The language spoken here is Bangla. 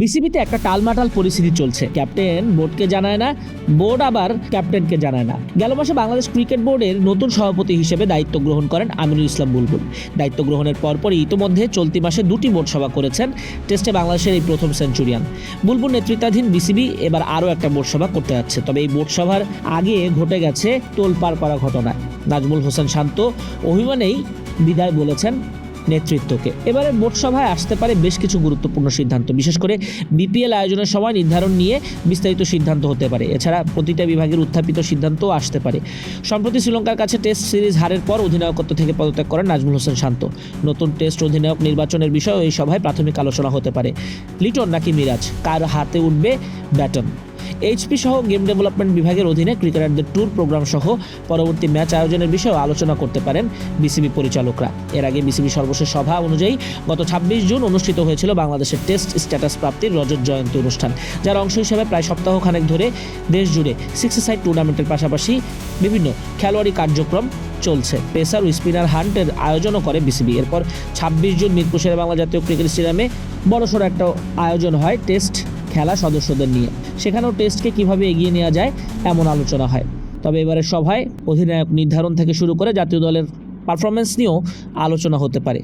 বিসিবিতে একটা টালমাটাল পরিস্থিতি চলছে। ক্যাপ্টেন বোর্ডকে জানায় না, বোর্ড আবার ক্যাপ্টেনকে জানায় না। গেল মাসে বাংলাদেশ ক্রিকেট বোর্ডের নতুন সভাপতি হিসেবে দায়িত্ব গ্রহণ করেন আমিনুল ইসলাম বুলবুল। দায়িত্ব গ্রহণের পরপরই ইতোমধ্যে চলতি মাসে দুটি বোর্ড সভা করেছেন টেস্টে বাংলাদেশের এই প্রথম সেঞ্চুরিয়ান। বুলবুল নেতৃত্বাধীন বিসিবি এবার আরও একটা বোর্ড সভা করতে যাচ্ছে, তবে এই বোর্ড সভার আগে ঘটে গেছে তোলপাড় করা ঘটনা। নাজমুল হোসেন শান্ত অভিমানেই বিদায় বলেছেন নেতৃত্বকে। এবারে বোর্ড সভায় আসতে পারে বেশ কিছু গুরুত্বপূর্ণ সিদ্ধান্ত। বিশেষ করে বিপিএল আয়োজনের সময় নির্ধারণ নিয়ে বিস্তারিত সিদ্ধান্ত হতে পারে। এছাড়া প্রতিটা বিভাগের উত্থাপিত সিদ্ধান্তও আসতে পারে। সম্প্রতি শ্রীলঙ্কার কাছে টেস্ট সিরিজ হারের পর অধিনায়কত্ব থেকে পদত্যাগ করেন নাজমুল হোসেন শান্ত। নতুন টেস্ট অধিনায়ক নির্বাচনের বিষয়েও এই সভায় প্রাথমিক আলোচনা হতে পারে। লিটন নাকি মিরাজ? কার হাতে উঠবে ব্যাটন? এইচপি সহ গেম ডেভেলপমেন্ট বিভাগের অধীনে ক্রিকেটারদের ট্যুর প্রোগ্রাম সহ পরবর্তী ম্যাচ আয়োজনের বিষয়েও আলোচনা করতে পারেন বিসিবি পরিচালকরা। এর আগে বিসিবি সর্বশেষ সভা অনুযায়ী গত ছাব্বিশ জুন অনুষ্ঠিত হয়েছিল বাংলাদেশের টেস্ট স্ট্যাটাস প্রাপ্তির রজত জয়ন্তী অনুষ্ঠান, যার অংশ হিসেবে প্রায় সপ্তাহখানেক ধরে দেশ জুড়ে সিক্স সাইড টুর্নামেন্টের পাশাপাশি বিভিন্ন খেলোয়াড়ি কার্যক্রম চলছে। পেসার ও স্পিনার হান্টের আয়োজনও করে বিসিবি এরপর ছাব্বিশ জুন মিরপুর বাংলা জাতীয় ক্রিকেট স্টেডিয়ামে বড়সড় একটা আয়োজন হয় টেস্ট খেলা সদস্যদের নিয়ে। সেখানেও টেস্টকে কীভাবে এগিয়ে নেওয়া যায় এমন আলোচনা হয়। তবে এবারে সভায় অধিনায়ক নির্ধারণ থেকে শুরু করে জাতীয় দলের পারফরমেন্স নিয়েও আলোচনা হতে পারে।